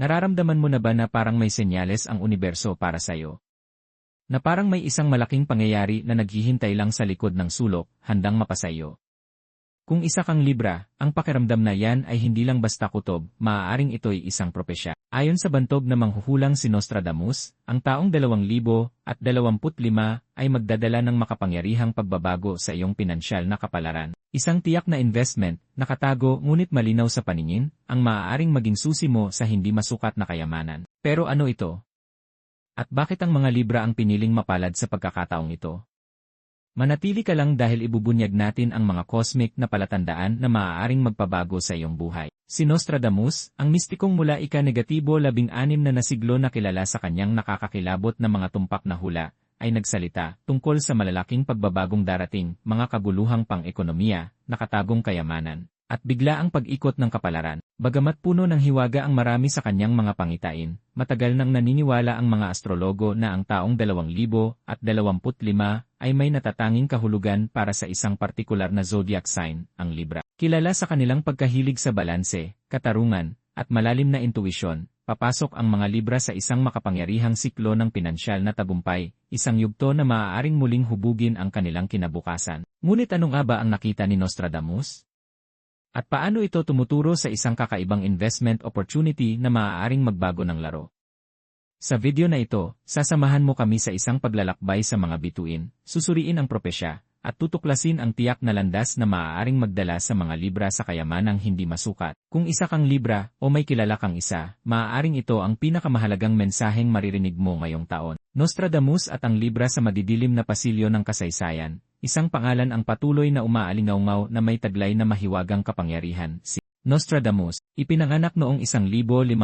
Nararamdaman mo na ba na parang may senyales ang universo para sa'yo? Na parang may isang malaking pangyayari na naghihintay lang sa likod ng sulok, handang mapasayo. Kung isa kang Libra, ang pakiramdam na yan ay hindi lang basta kutob, maaaring ito'y isang propesya. Ayon sa bantog na manghuhulang si Nostradamus, ang taong 2025 ay magdadala ng makapangyarihang pagbabago sa iyong pinansyal na kapalaran. Isang tiyak na investment, nakatago ngunit malinaw sa paningin, ang maaaring maging susi mo sa hindi masukat na kayamanan. Pero ano ito? At bakit ang mga Libra ang piniling mapalad sa pagkakataong ito? Manatili ka lang dahil ibubunyag natin ang mga cosmic na palatandaan na maaaring magpabago sa iyong buhay. Si Nostradamus, ang mistikong mula ika-negatibo labing anim na nasiglo na kilala sa kanyang nakakakilabot na mga tumpak na hula, ay nagsalita tungkol sa malalaking pagbabagong darating, mga kaguluhang pang-ekonomiya, nakatagong kayamanan, at bigla ang pag-ikot ng kapalaran. Bagamat puno ng hiwaga ang marami sa kanyang mga pangitain, matagal nang naniniwala ang mga astrologo na ang taong 2025 ay may natatanging kahulugan para sa isang partikular na zodiac sign, ang Libra. Kilala sa kanilang pagkahilig sa balanse, katarungan, at malalim na intuisyon, papasok ang mga Libra sa isang makapangyarihang siklo ng pinansyal na tagumpay, isang yugto na maaaring muling hubugin ang kanilang kinabukasan. Ngunit ano nga ba ang nakita ni Nostradamus? At paano ito tumuturo sa isang kakaibang investment opportunity na maaaring magbago ng laro? Sa video na ito, sasamahan mo kami sa isang paglalakbay sa mga bituin, susuriin ang propesya, at tutuklasin ang tiyak na landas na maaaring magdala sa mga libra sa kayamanang hindi masukat. Kung isa kang libra o may kilala kang isa, maaaring ito ang pinakamahalagang mensaheng maririnig mo ngayong taon. Nostradamus at ang libra sa madidilim na pasilyo ng kasaysayan, isang pangalan ang patuloy na umaalingaw na may taglay na mahiwagang kapangyarihan, si Nostradamus, ipinanganak noong 1503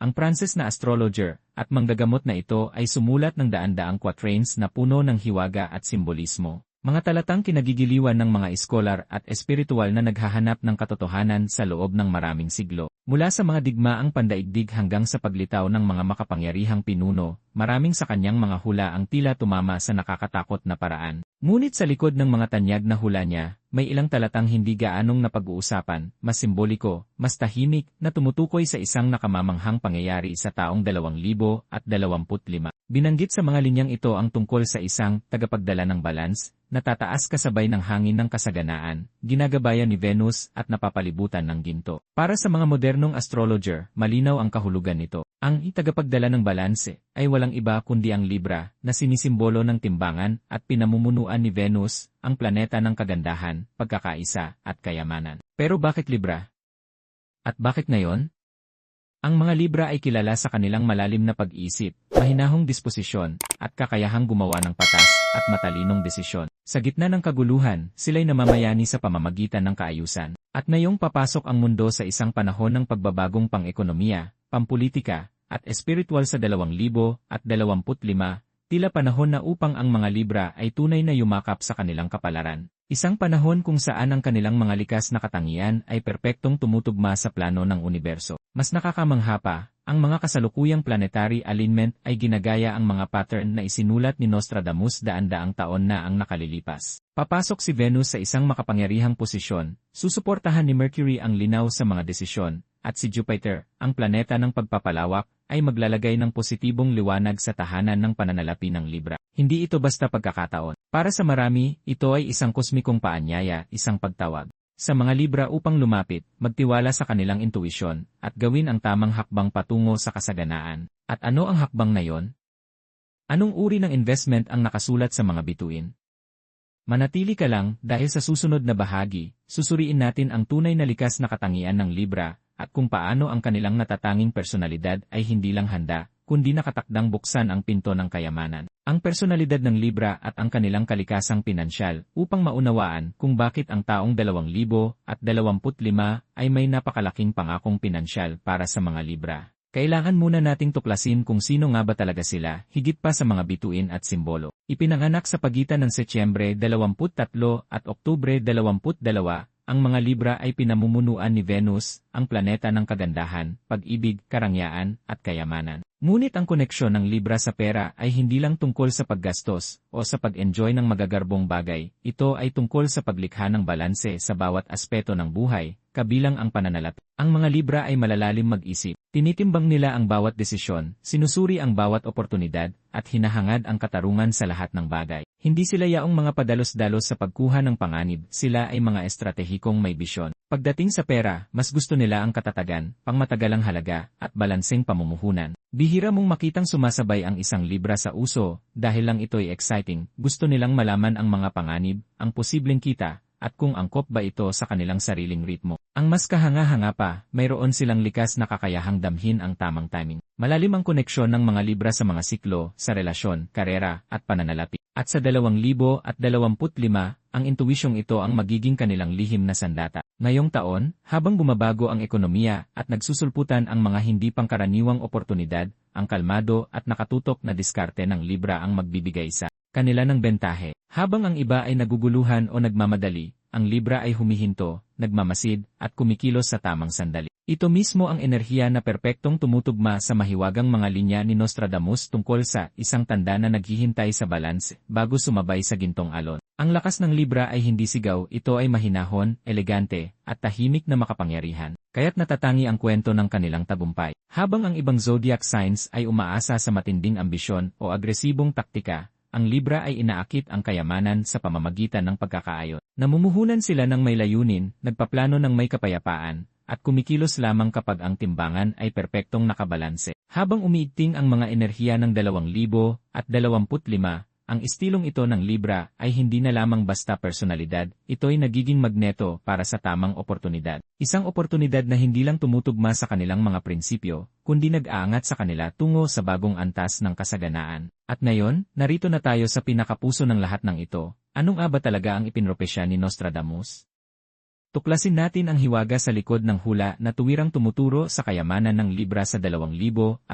ang Francis na astrologer at manggagamot na ito ay sumulat ng daan-daang quatrains na puno ng hiwaga at simbolismo. Mga talatang kinagigiliwan ng mga eskolar at espiritual na naghahanap ng katotohanan sa loob ng maraming siglo. Mula sa mga digmaang pandaigdig hanggang sa paglitaw ng mga makapangyarihang pinuno, maraming sa kanyang mga hula ang tila tumama sa nakakatakot na paraan. Ngunit sa likod ng mga tanyag na hula niya, may ilang talatang hindi gaanong napag-uusapan, mas simboliko, mas tahimik, na tumutukoy sa isang nakamamanghang pangyayari sa taong 2025. Binanggit sa mga linyang ito ang tungkol sa isang tagapagdala ng balance, natataas kasabay ng hangin ng kasaganaan, ginagabayan ni Venus at napapalibutan ng ginto. Para sa mga modernong astrologer, malinaw ang kahulugan nito. Ang itagapagdala ng balanse ay walang iba kundi ang Libra na sinisimbolo ng timbangan at pinamumunuan ni Venus, ang planeta ng kagandahan, pagkakaisa, at kayamanan. Pero bakit Libra? At bakit ngayon? Ang mga Libra ay kilala sa kanilang malalim na pag-iisip, mahinahong disposisyon, at kakayahang gumawa ng patas at matalinong desisyon. Sa gitna ng kaguluhan, sila'y namamayani sa pamamagitan ng kaayusan. At ngayong papasok ang mundo sa isang panahon ng pagbabagong pang-ekonomiya, pampolitika, at espiritual sa 2025, tila panahon na upang ang mga Libra ay tunay na yumakap sa kanilang kapalaran. Isang panahon kung saan ang kanilang mga likas na katangian ay perpektong tumutugma sa plano ng universo. Mas nakakamangha pa, ang mga kasalukuyang planetary alignment ay ginagaya ang mga pattern na isinulat ni Nostradamus daan-daang taon na ang nakalilipas. Papasok si Venus sa isang makapangyarihang posisyon, susuportahan ni Mercury ang linaw sa mga desisyon, at si Jupiter, ang planeta ng pagpapalawak, ay maglalagay ng positibong liwanag sa tahanan ng pananalapi ng Libra. Hindi ito basta pagkakataon. Para sa marami, ito ay isang kosmikong paanyaya, isang pagtawag. Sa mga Libra upang lumapit, magtiwala sa kanilang intuisyon, at gawin ang tamang hakbang patungo sa kasaganaan. At ano ang hakbang na yon? Anong uri ng investment ang nakasulat sa mga bituin? Manatili ka lang dahil sa susunod na bahagi, susuriin natin ang tunay na likas na katangian ng Libra, at kung paano ang kanilang natatanging personalidad ay hindi lang handa, kundi nakatakdang buksan ang pinto ng kayamanan. Ang personalidad ng Libra at ang kanilang kalikasang pinansyal upang maunawaan kung bakit ang taong 2025 ay may napakalaking pangakong pinansyal para sa mga Libra. Kailangan muna nating tuklasin kung sino nga ba talaga sila, higit pa sa mga bituin at simbolo. Ipinanganak sa pagitan ng Setyembre 23 at Oktubre 22, ang mga Libra ay pinamumunuan ni Venus, ang planeta ng kagandahan, pag-ibig, karangyaan, at kayamanan. Ngunit ang koneksyon ng Libra sa pera ay hindi lang tungkol sa paggastos o sa pag-enjoy ng magagarbong bagay, ito ay tungkol sa paglikha ng balanse sa bawat aspeto ng buhay, kabilang ang pananalapi. Ang mga Libra ay malalalim mag-isip. Tinitimbang nila ang bawat desisyon, sinusuri ang bawat oportunidad, at hinahangad ang katarungan sa lahat ng bagay. Hindi sila yaong mga padalos-dalos sa pagkuha ng panganib, sila ay mga estratehikong may bisyon. Pagdating sa pera, mas gusto nila ang katatagan, pangmatagalang halaga, at balanseng pamumuhunan. Bihira mong makitang sumasabay ang isang libra sa uso, dahil lang ito'y exciting, gusto nilang malaman ang mga panganib, ang posibleng kita, at kung angkop ba ito sa kanilang sariling ritmo. Ang mas kahanga-hanga pa, mayroon silang likas na kakayahang damhin ang tamang timing. Malalim ang koneksyon ng mga libra sa mga siklo, sa relasyon, karera, at pananalapi. At sa 2025, ang intuisyong ito ang magiging kanilang lihim na sandata. Ngayong taon, habang bumabago ang ekonomiya at nagsusulputan ang mga hindi pangkaraniwang oportunidad, ang kalmado at nakatutok na diskarte ng Libra ang magbibigay sa kanila ng bentahe. Habang ang iba ay naguguluhan o nagmamadali, ang Libra ay humihinto, nagmamasid, at kumikilos sa tamang sandali. Ito mismo ang enerhiya na perpektong tumutugma sa mahiwagang mga linya ni Nostradamus tungkol sa isang tanda na naghihintay sa balance bago sumabay sa gintong alon. Ang lakas ng Libra ay hindi sigaw, ito ay mahinahon, elegante, at tahimik na makapangyarihan. Kaya't natatangi ang kwento ng kanilang tagumpay. Habang ang ibang zodiac signs ay umaasa sa matinding ambisyon o agresibong taktika, ang Libra ay inaakit ang kayamanan sa pamamagitan ng pagkakaayon. Namumuhunan sila ng may layunin, nagpaplano ng may kapayapaan, at kumikilos lamang kapag ang timbangan ay perpektong nakabalanse. Habang umiigting ang mga enerhiya ng 2025, ang istilong ito ng Libra ay hindi na lamang basta personalidad, ito'y nagiging magneto para sa tamang oportunidad. Isang oportunidad na hindi lang tumutugma sa kanilang mga prinsipyo, kundi nag-aangat sa kanila tungo sa bagong antas ng kasaganaan. At ngayon, narito na tayo sa pinakapuso ng lahat ng ito. Anong aba talaga ang ipinropesya ni Nostradamus? Tuklasin natin ang hiwaga sa likod ng hula na tuwirang tumuturo sa kayamanan ng Libra sa 2025.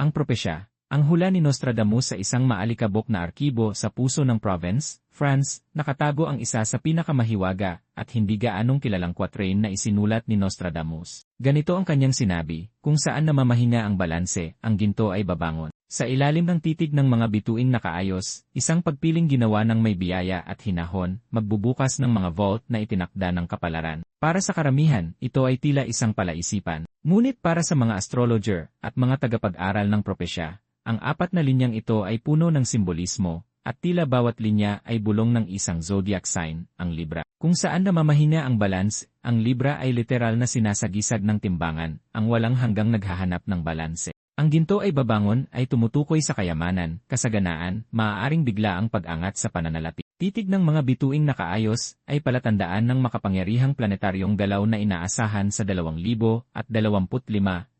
Ang propesya, ang hula ni Nostradamus sa isang maalikabok na arkibo sa puso ng province, France, nakatago ang isa sa pinakamahiwaga at hindi gaanong kilalang quatrain na isinulat ni Nostradamus. Ganito ang kanyang sinabi, kung saan namamahinga ang balanse, ang ginto ay babangon. Sa ilalim ng titig ng mga bituing nakaayos, isang pagpiling ginawa ng may biyaya at hinahon, magbubukas ng mga vault na itinakda ng kapalaran. Para sa karamihan, ito ay tila isang palaisipan. Ngunit para sa mga astrologer at mga tagapag-aral ng propesya, ang apat na linyang ito ay puno ng simbolismo, at tila bawat linya ay bulong ng isang zodiac sign, ang Libra. Kung saan namamahina ang balance, ang Libra ay literal na sinasagisag ng timbangan, ang walang hanggang naghahanap ng balanse. Ang ginto ay babangon ay tumutukoy sa kayamanan, kasaganaan, maaaring bigla ang pag-angat sa pananalapi. Titig ng mga bituing nakaayos ay palatandaan ng makapangyarihang planetaryong galaw na inaasahan sa 2025,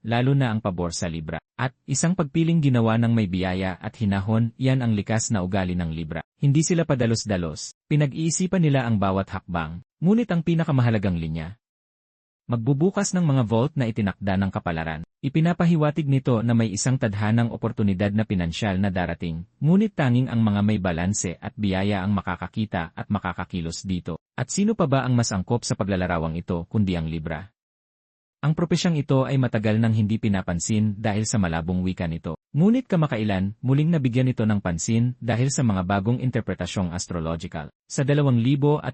lalo na ang pabor sa Libra. At isang pagpiling ginawa ng may biyaya at hinahon, yan ang likas na ugali ng Libra. Hindi sila padalos-dalos. Pinag-iisipan nila ang bawat hakbang. Ngunit ang pinakamahalagang linya, magbubukas ng mga vault na itinakda ng kapalaran. Ipinapahiwatig nito na may isang tadhanang oportunidad na pinansyal na darating, ngunit tanging ang mga may balanse at biyaya ang makakakita at makakakilos dito. At sino pa ba ang mas angkop sa paglalarawang ito kundi ang Libra? Ang propesyang ito ay matagal nang hindi pinapansin dahil sa malabong wika nito. Ngunit kamakailan, muling nabigyan ito ng pansin dahil sa mga bagong interpretasyong astrological. Sa 2025,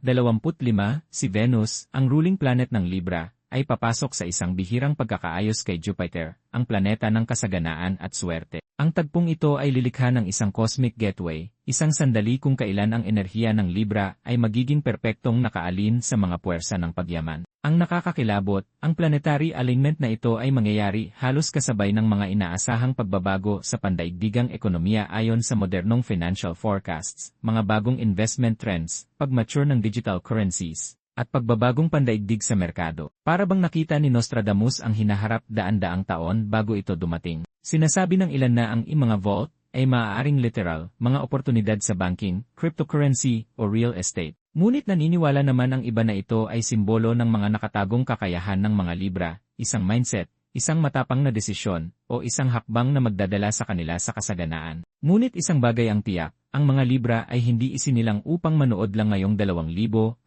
si Venus, ang ruling planet ng Libra, ay papasok sa isang bihirang pagkakaayos kay Jupiter, ang planeta ng kasaganaan at swerte. Ang tagpong ito ay lilikha ng isang cosmic gateway, isang sandali kung kailan ang enerhiya ng Libra ay magiging perpektong nakaalin sa mga puwersa ng pagyaman. Ang nakakakilabot, ang planetary alignment na ito ay mangyayari halos kasabay ng mga inaasahang pagbabago sa pandaigdigang ekonomiya ayon sa modernong financial forecasts, mga bagong investment trends, pagmature ng digital currencies, at pagbabagong pandaigdig sa merkado. Para bang nakita ni Nostradamus ang hinaharap daan-daang taon bago ito dumating. Sinasabi ng ilan na ang mga vault ay maaaring literal, mga oportunidad sa banking, cryptocurrency, o real estate. Ngunit naniniwala naman ang iba na ito ay simbolo ng mga nakatagong kakayahan ng mga libra, isang mindset, isang matapang na desisyon, o isang hakbang na magdadala sa kanila sa kasaganaan. Ngunit isang bagay ang tiyak, ang mga libra ay hindi isinilang upang manood lang ngayong 2025.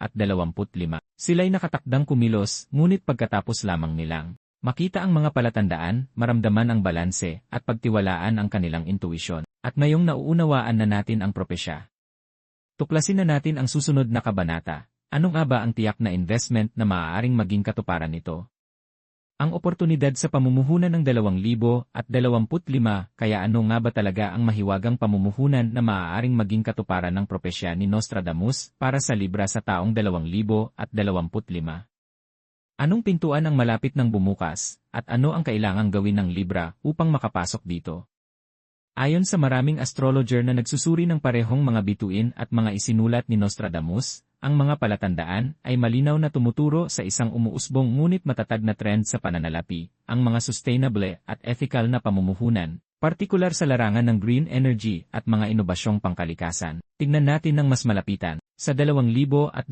Sila'y nakatakdang kumilos, ngunit pagkatapos lamang nilang Makita ang mga palatandaan, maramdaman ang balanse, at pagtiwalaan ang kanilang intuisyon. At ngayong nauunawaan na natin ang propesya. Tuklasin na natin ang susunod na kabanata. Ano nga ba ang tiyak na investment na maaaring maging katuparan nito? Ang oportunidad sa pamumuhunan ng 2025, kaya ano nga ba talaga ang mahiwagang pamumuhunan na maaaring maging katuparan ng propesya ni Nostradamus para sa Libra sa taong 2025? Anong pintuan ang malapit ng bumukas, at ano ang kailangang gawin ng Libra upang makapasok dito? Ayon sa maraming astrologer na nagsusuri ng parehong mga bituin at mga isinulat ni Nostradamus, ang mga palatandaan ay malinaw na tumuturo sa isang umuusbong ngunit matatag na trend sa pananalapi, ang mga sustainable at ethical na pamumuhunan, partikular sa larangan ng green energy at mga inobasyong pangkalikasan. Tingnan natin ng mas malapitan. Sa 2025,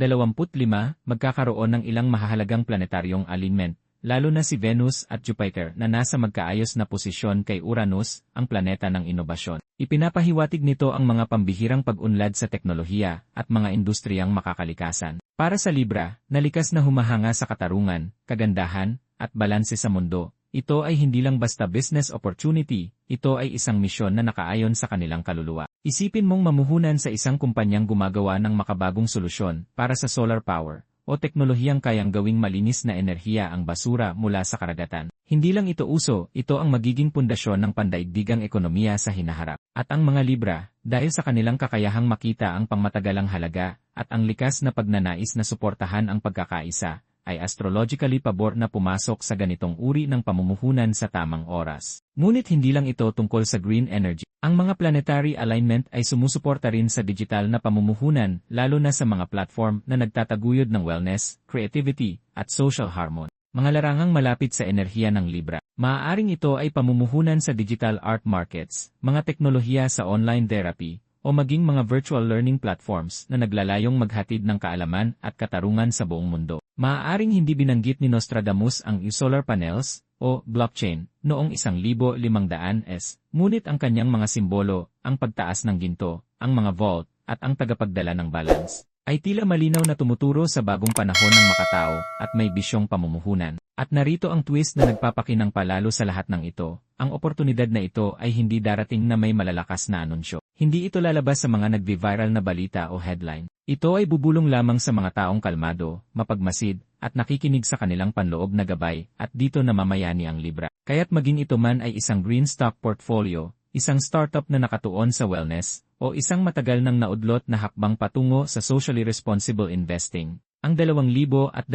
magkakaroon ng ilang mahahalagang planetaryong alignment, lalo na si Venus at Jupiter na nasa magkaayos na posisyon kay Uranus, ang planeta ng inobasyon. Ipinapahiwatig nito ang mga pambihirang pag-unlad sa teknolohiya at mga industriyang makakalikasan. Para sa Libra, nalikas na humahanga sa katarungan, kagandahan, at balanse sa mundo. Ito ay hindi lang basta business opportunity, ito ay isang misyon na nakaayon sa kanilang kaluluwa. Isipin mong mamuhunan sa isang kumpanyang gumagawa ng makabagong solusyon para sa solar power, o teknolohiyang kayang gawing malinis na enerhiya ang basura mula sa karagatan. Hindi lang ito uso, ito ang magiging pundasyon ng pandaigdigang ekonomiya sa hinaharap. At ang mga Libra, dahil sa kanilang kakayahang makita ang pangmatagalang halaga, at ang likas na pagnanais na suportahan ang pagkakaisa, ay astrologically pabor na pumasok sa ganitong uri ng pamumuhunan sa tamang oras. Ngunit hindi lang ito tungkol sa green energy. Ang mga planetary alignment ay sumusuporta rin sa digital na pamumuhunan, lalo na sa mga platform na nagtataguyod ng wellness, creativity, at social harmony. Mga larangang malapit sa enerhiya ng Libra. Maaaring ito ay pamumuhunan sa digital art markets, mga teknolohiya sa online therapy, o maging mga virtual learning platforms na naglalayong maghatid ng kaalaman at katarungan sa buong mundo. Maaaring hindi binanggit ni Nostradamus ang solar panels o blockchain noong 1500s, ngunit ang kanyang mga simbolo, ang pagtaas ng ginto, ang mga vault, at ang tagapagdala ng balance, ay tila malinaw na tumuturo sa bagong panahon ng makatao at may bisyong pamumuhunan. At narito ang twist na nagpapakinang palalo sa lahat ng ito, ang oportunidad na ito ay hindi darating na may malalakas na anunsyo. Hindi ito lalabas sa mga nagvi-viral na balita o headline. Ito ay bubulong lamang sa mga taong kalmado, mapagmasid, at nakikinig sa kanilang panloob na gabay, at dito namamayani ang Libra. Kaya't maging ito man ay isang green stock portfolio, isang startup na nakatuon sa wellness, o isang matagal nang naudlot na hakbang patungo sa socially responsible investing. Ang 2025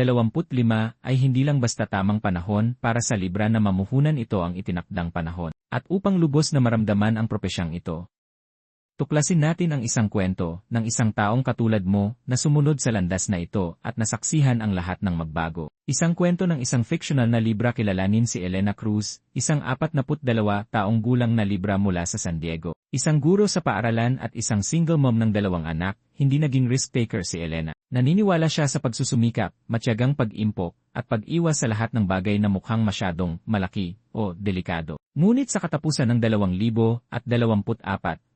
ay hindi lang basta tamang panahon para sa Libra na mamuhunan ito ang itinakdang panahon. At upang lubos na maramdaman ang propesyang ito, Tuklasin natin ang isang kwento ng isang taong katulad mo na sumunod sa landas na ito at nasaksihan ang lahat ng magbago. Isang kwento ng isang fictional na libra kilalanin si Elena Cruz, isang 42 taong gulang na libra mula sa San Diego. Isang guro sa paaralan at isang single mom ng dalawang anak, hindi naging risk-taker si Elena. Naniniwala siya sa pagsusumikap, matyagang pag-impok, at pag-iwas sa lahat ng bagay na mukhang masyadong malaki o delikado. Ngunit sa katapusan ng 2024,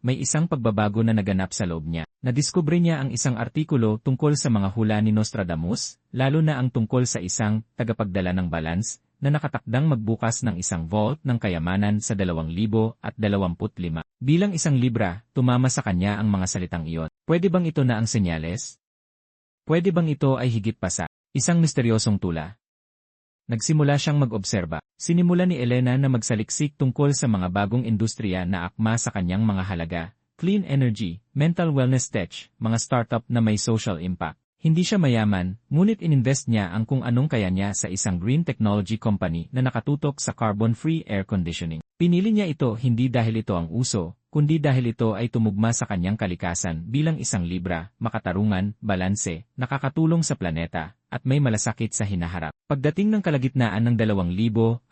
may isang pagbabago na naganap sa loob niya. Nadiskubre niya ang isang artikulo tungkol sa mga hula ni Nostradamus, lalo na ang tungkol sa isang tagapagdala ng balance na nakatakdang magbukas ng isang vault ng kayamanan sa 2025. Bilang isang libra, tumama sa kanya ang mga salitang iyon. Pwede bang ito na ang senyales? Pwede bang ito ay higit pa sa isang misteryosong tula? Nagsimula siyang mag-obserba. Sinimula ni Elena na magsaliksik tungkol sa mga bagong industriya na akma sa kanyang mga halaga, clean energy, mental wellness tech, mga startup na may social impact. Hindi siya mayaman, ngunit ininvest niya ang kung anong kaya niya sa isang green technology company na nakatutok sa carbon-free air conditioning. Pinili niya ito hindi dahil ito ang uso, kundi dahil ito ay tumugma sa kanyang kalikasan bilang isang libra, makatarungan, balanse, nakakatulong sa planeta, at may malasakit sa hinaharap. Pagdating ng kalagitnaan ng 2025,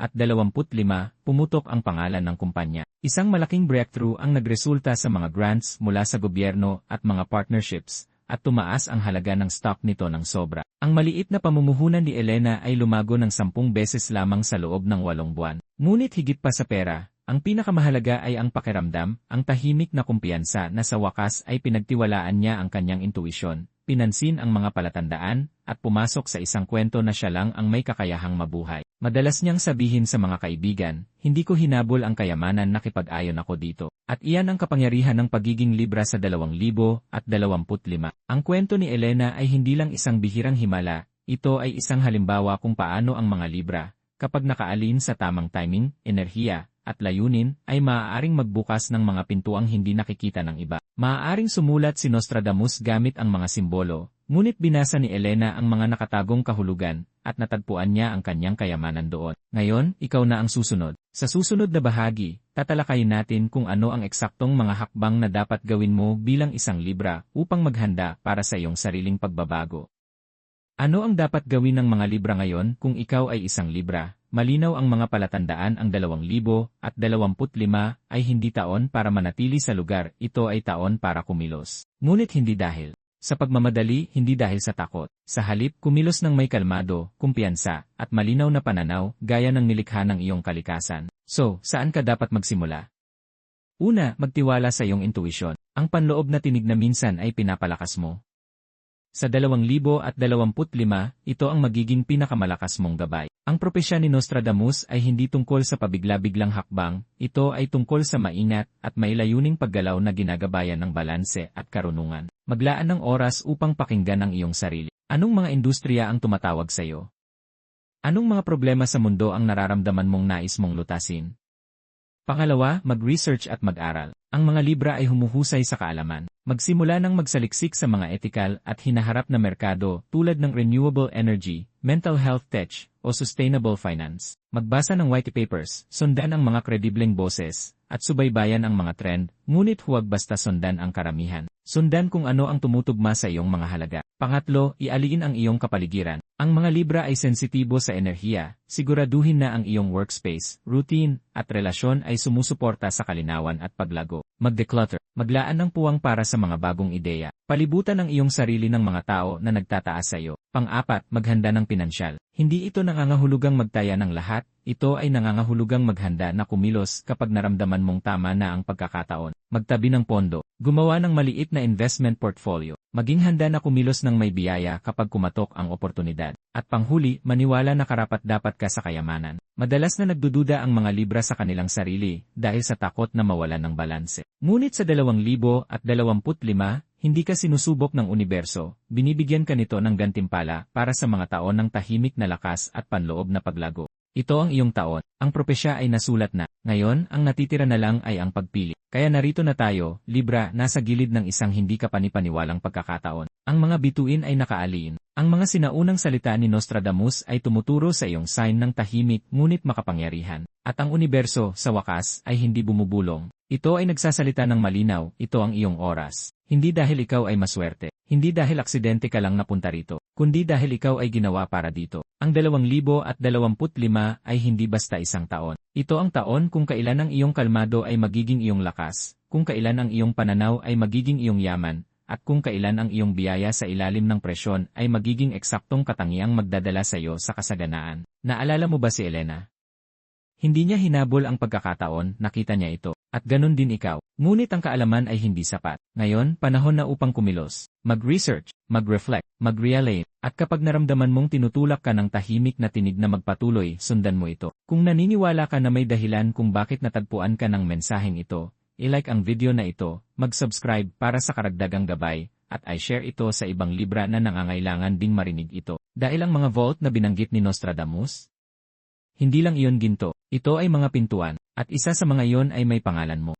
pumutok ang pangalan ng kumpanya. Isang malaking breakthrough ang nagresulta sa mga grants mula sa gobyerno at mga partnerships, at tumaas ang halaga ng stock nito ng sobra. Ang maliit na pamumuhunan ni Elena ay lumago ng sampung beses lamang sa loob ng walong buwan. Ngunit higit pa sa pera, ang pinakamahalaga ay ang pakiramdam, ang tahimik na kumpiyansa na sa wakas ay pinagtiwalaan niya ang kanyang intuisyon, pinansin ang mga palatandaan, at pumasok sa isang kwento na siya lang ang may kakayahang mabuhay. Madalas niyang sabihin sa mga kaibigan, hindi ko hinabol ang kayamanan nakipag-ayon ako dito. At iyan ang kapangyarihan ng pagiging libra sa 2025. Ang kwento ni Elena ay hindi lang isang bihirang himala, ito ay isang halimbawa kung paano ang mga libra, kapag nakaalin sa tamang timing, enerhiya, at layunin, ay maaaring magbukas ng mga pintuang hindi nakikita ng iba. Maaaring sumulat si Nostradamus gamit ang mga simbolo, ngunit binasa ni Elena ang mga nakatagong kahulugan, at natagpuan niya ang kanyang kayamanan doon. Ngayon, ikaw na ang susunod. Sa susunod na bahagi, tatalakayin natin kung ano ang eksaktong mga hakbang na dapat gawin mo bilang isang libra upang maghanda para sa iyong sariling pagbabago. Ano ang dapat gawin ng mga libra ngayon kung ikaw ay isang libra? Malinaw ang mga palatandaan ang 2025 ay hindi taon para manatili sa lugar, ito ay taon para kumilos. Ngunit hindi dahil sa pagmamadali, hindi dahil sa takot. Sa halip, kumilos ng may kalmado, kumpiyansa, at malinaw na pananaw, gaya ng nilikha ng iyong kalikasan. So, saan ka dapat magsimula? Una, magtiwala sa iyong intuisyon. Ang panloob na tinig na minsan ay pinapalakas mo. Sa 2025, ito ang magiging pinakamalakas mong gabay. Ang propesya ni Nostradamus ay hindi tungkol sa pabigla-biglang hakbang, ito ay tungkol sa maingat at may layuning paggalaw na ginagabayan ng balanse at karunungan. Maglaan ng oras upang pakinggan ang iyong sarili. Anong mga industriya ang tumatawag sa iyo? Anong mga problema sa mundo ang nararamdaman mong nais mong lutasin? Pangalawa, mag-research at mag-aral. Ang mga libra ay humuhusay sa kaalaman. Magsimula ng magsaliksik sa mga etikal at hinaharap na merkado tulad ng renewable energy, mental health tech, o sustainable finance. Magbasa ng white papers, sundan ang mga kredibleng boses, at subaybayan ang mga trend, ngunit huwag basta sundan ang karamihan. Sundan kung ano ang tumutugma sa iyong mga halaga. Pangatlo, ialiin ang iyong kapaligiran. Ang mga libra ay sensitibo sa enerhiya, siguraduhin na ang iyong workspace, routine, at relasyon ay sumusuporta sa kalinawan at paglago. Mag-declutter. Maglaan ng puwang para sa mga bagong ideya. Palibutan ang iyong sarili ng mga tao na nagtataas sa iyo. Pang-apat, maghanda ng pinansyal. Hindi ito nangangahulugang magtaya ng lahat, ito ay nangangahulugang maghanda na kumilos kapag naramdaman mong tama na ang pagkakataon. Magtabi ng pondo. Gumawa ng maliit na investment portfolio. Maging handa na kumilos ng may biyaya kapag kumatok ang oportunidad. At panghuli, maniwala na karapat dapat ka sa kayamanan. Madalas na nagdududa ang mga libra sa kanilang sarili dahil sa takot na mawalan ng balanse. Ngunit sa 2025, hindi ka sinusubok ng universo, binibigyan ka nito ng gantimpala para sa mga taon ng tahimik na lakas at panloob na paglago. Ito ang iyong taon. Ang propesya ay nasulat na. Ngayon, ang natitira na lang ay ang pagpili. Kaya narito na tayo, Libra, nasa gilid ng isang hindi ka panipaniwalang pagkakataon. Ang mga bituin ay nakaalin. Ang mga sinaunang salita ni Nostradamus ay tumuturo sa iyong sign ng tahimik ngunit makapangyarihan. At ang universo, sa wakas, ay hindi bumubulong. Ito ay nagsasalita ng malinaw, ito ang iyong oras. Hindi dahil ikaw ay maswerte. Hindi dahil aksidente ka lang napunta rito. Kundi dahil ikaw ay ginawa para dito. Ang 2025 ay hindi basta isang taon. Ito ang taon kung kailan ang iyong kalmado ay magiging iyong lakas, kung kailan ang iyong pananaw ay magiging iyong yaman, at kung kailan ang iyong biyaya sa ilalim ng presyon ay magiging eksaktong katangiang magdadala sa iyo sa kasaganaan. Naalala mo ba si Elena? Hindi niya hinabol ang pagkakataon, nakita niya ito. At ganun din ikaw. Ngunit ang kaalaman ay hindi sapat. Ngayon, panahon na upang kumilos. Mag-research, mag-reflect, mag-realign, at kapag naramdaman mong tinutulak ka ng tahimik na tinig na magpatuloy, sundan mo ito. Kung naniniwala ka na may dahilan kung bakit natagpuan ka ng mensaheng ito, i-like ang video na ito, mag-subscribe para sa karagdagang gabay, at i-share ito sa ibang libra na nangangailangan ding marinig ito. Dahil ang mga vault na binanggit ni Nostradamus, hindi lang iyon ginto, ito ay mga pintuan, at isa sa mga iyon ay may pangalan mo.